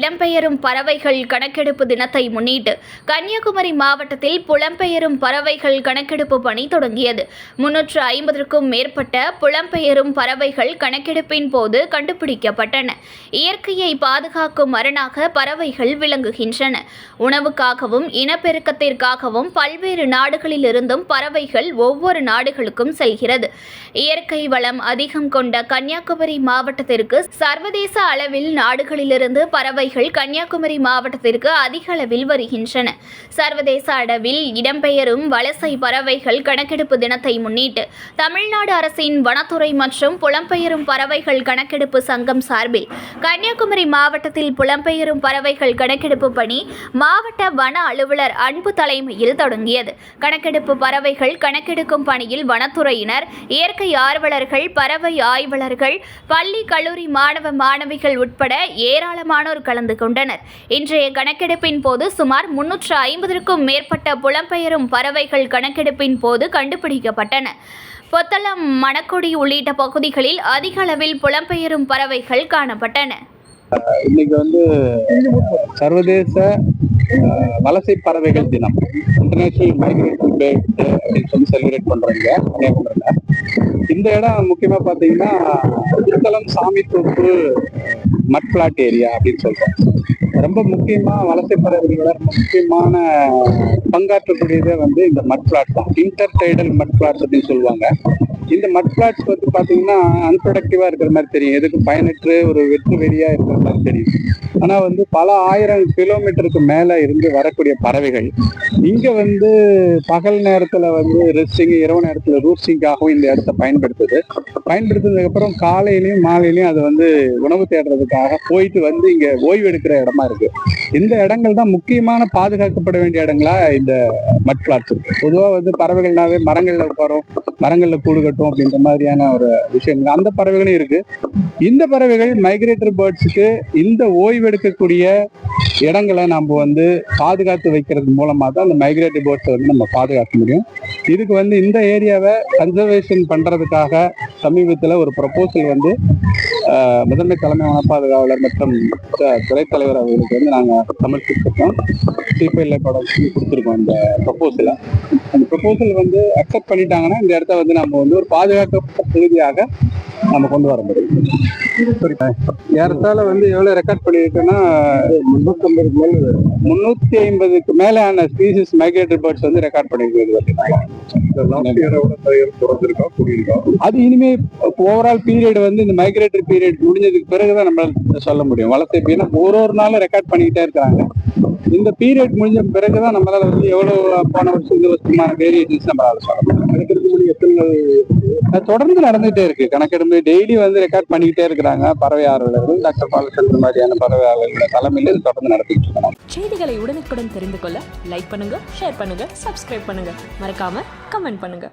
இடம்பெயரும் பறவைகள் கணக்கெடுப்பு தினத்தை முன்னிட்டு கன்னியாகுமரி மாவட்டத்தில் புலம்பெயரும் பறவைகள் கணக்கெடுப்பு பணி தொடங்கியது. முன்னூற்று ஐம்பதற்கும் மேற்பட்ட புலம்பெயரும் பறவைகள் கணக்கெடுப்பின் போது கண்டுபிடிக்கப்பட்டன. இயற்கையை பாதுகாக்கும் அரணாக பறவைகள் விளங்குகின்றன. உணவுக்காகவும் இனப்பெருக்கத்திற்காகவும் பல்வேறு நாடுகளிலிருந்தும் பறவைகள் ஒவ்வொரு நாடுகளுக்கும் செல்கிறது. இயற்கை வளம் அதிகம் கொண்ட கன்னியாகுமரி மாவட்டத்திற்கு சர்வதேச அளவில் நாடுகளிலிருந்து பறவைகள் கன்னியாகுமரி மாவட்டத்திற்கு அதிக அளவில் வருகின்றன. சர்வதேச அளவில் இடம்பெயரும் வலசை பறவைகள் கணக்கெடுப்பு தினத்தை முன்னிட்டு தமிழ்நாடு அரசின் வனத்துறை மற்றும் புலம்பெயரும் பறவைகள் கணக்கெடுப்பு சங்கம் சார்பில் கன்னியாகுமரி மாவட்டத்தில் புலம்பெயரும் பறவைகள் கணக்கெடுப்பு பணி மாவட்ட வன அலுவலர் அன்பு தலைமையில் தொடங்கியது. கணக்கெடுப்பு பறவைகள் கணக்கெடுக்கும் பணியில் வனத்துறையினர் இயற்கை ஆர்வலர்கள் பறவை ஆய்வாளர்கள் பள்ளி கல்லூரி மாணவ மாணவிகள் உட்பட ஏராளமானோர் கலந்து கலந்து கொண்டனர். இன்றைய கணக்கெடுப்பின் போது சுமார் முன்னூற்று ஐம்பதற்கும் மேற்பட்ட புலம்பெயரும் பறவைகள் கணக்கெடுப்பின் போது கண்டுபிடிக்கப்பட்டன. பொத்தளம் மணக்குடி உள்ளிட்ட பகுதிகளில் அதிக அளவில் புலம்பெயரும் பறவைகள் காணப்பட்டன. இன்னைக்கு வந்து சர்வதேச வலசை பறவைகள் தினம். இன்டர்நேஷனல் மைக்ரேஷன் டே அப்படின்னு சொல்லி செலிப்ரேட் பண்றாங்க கன்னியாகுமரியில இந்த இடம் முக்கியமா பாத்தீங்கன்னா புத்தளம் தொப்பு மட்பிளாட் ஏரியா அப்படின்னு சொல்றோம் ரொம்ப முக்கியமா வலசை பறவைகளோட ரொம்ப முக்கியமான பங்காற்றக்கூடியதே வந்து இந்த மட்பிளாட் தான். இன்டர் டைடல் மட்பிளாட் அப்படின்னு சொல்லுவாங்க. இந்த மட் பிளாட்ஸ் வந்து பாத்தீங்கன்னா அன்ப்ரொடக்டிவா இருக்கிற மாதிரி தெரியும். எதுக்கு பயனற்று ஒரு வெற்று வெளியாக இருக்கிற மாதிரி தெரியும். ஆனா வந்து பல ஆயிரம் கிலோமீட்டருக்கு மேல இருந்து வரக்கூடிய பறவைகள் இங்க வந்து பகல் நேரத்துல வந்து ரெஸ்டிங் இரவு நேரத்துல ரூஸ்டிங்காகவும் இந்த இடத்த பயன்படுத்துது. பயன்படுத்தினதுக்கு அப்புறம் காலையிலயும் மாலையிலயும் அது வந்து உணவு தேடுறதுக்காக போயிட்டு வந்து இங்க ஓய்வு எடுக்கிற இடமா இருக்கு. இந்த இடங்கள் தான் முக்கியமான பாதுகாக்கப்பட வேண்டிய இடங்களா இந்த மட் பிளாட்ஸ் இருக்கு. பொதுவா வந்து பறவைகள்னாவே மரங்கள்ல உட்காரும் மரங்களில் கூடு கட்டும் அப்படின்ற மாதிரியான ஒரு விஷயங்கள் அந்த பறவைகளும் இருக்கு. இந்த பறவைகள் மைக்ரேட்டர் பேர்ட்ஸுக்கு இந்த ஓய்வெடுக்கக்கூடிய இடங்களை நம்ம வந்து பாதுகாத்து வைக்கிறது மூலமாக தான் அந்த மைக்ரேட்டரி பேர்ட்ஸை வந்து நம்ம பாதுகாக்க முடியும். இதுக்கு வந்து இந்த ஏரியாவை கன்சர்வேஷன் பண்ணுறதுக்காக சமீபத்தில் ஒரு ப்ரப்போசல் வந்து முதன்மை தலைமை வனப்பாதுகாவலர் மற்றும் துறைத்தலைவர் துறைத் தலைவர் அவர்களுக்கு வந்து நாங்கள் சமர்ப்பிச்சிருக்கோம். சிபிஎல்ஏ படம் கொடுத்துருக்கோம் இந்த ப்ரப்போசலை அந்த ப்ரப்போசல் வந்து அக்செப்ட் பண்ணிட்டாங்கன்னா இந்த இடத்த வந்து நம்ம வந்து ஒரு பாதுகாக்கப்பட்ட பகுதியாக நம்ம கொண்டு வர முடியும். சரி ஏறத்தாழ வந்து எவ்வளவு ரெக்கார்ட் பண்ணியிருக்கோன்னா முன்னூத்தி மேல முன்னூத்தி ஐம்பதுக்கு மேலான ஸ்பீசிஸ் மைக்ரேட்டரி பேர்ட்ஸ் வந்து ரெக்கார்ட் பண்ணிருக்கிறது அது இனிமே ஓவரால் பீரியட் வந்து இந்த மைக்ரேட்டரி பீரியட் முடிஞ்சதுக்கு பிறகுதான் நம்ம சொல்ல முடியும். வளர்த்து ஏன்னா ஒரு ஒரு நாளும் ரெக்கார்ட் பண்ணிக்கிட்டே இருக்காங்க இந்த பீரியட் முடிஞ்ச பிறகுதான் நம்மளால வந்து எவ்வளவு போன வருஷம் இந்த வருஷமான வேரியேஷன்ஸ் நம்மளால சொல்ல முடியும். கணக்கெடுப்பு எத்தனை தொடர்ந்து நடந்துட்டே இருக்கு. கணக்கெடுப்பு டெய்லி வந்து ரெக்கார்ட் பண்ணிக்கிட்டே இருக்கிறாங்க. பறவை ஆர்வலர்கள் டாக்டர் பாலச்சந்திர மாதிரியான பறவை ஆர்வலர்கள் தலைமையில் தொடர்ந்து நடத்திட்டு இருக்கோம். செய்திகளை உடனுக்குடன் தெரிந்து கொள்ள லைக் பண்ணுங்க ஷேர் பண்ணுங்க சப்ஸ்கிரைப் பண்ணுங்க. மறக்காம கமெண்ட் பண்ணுங்க.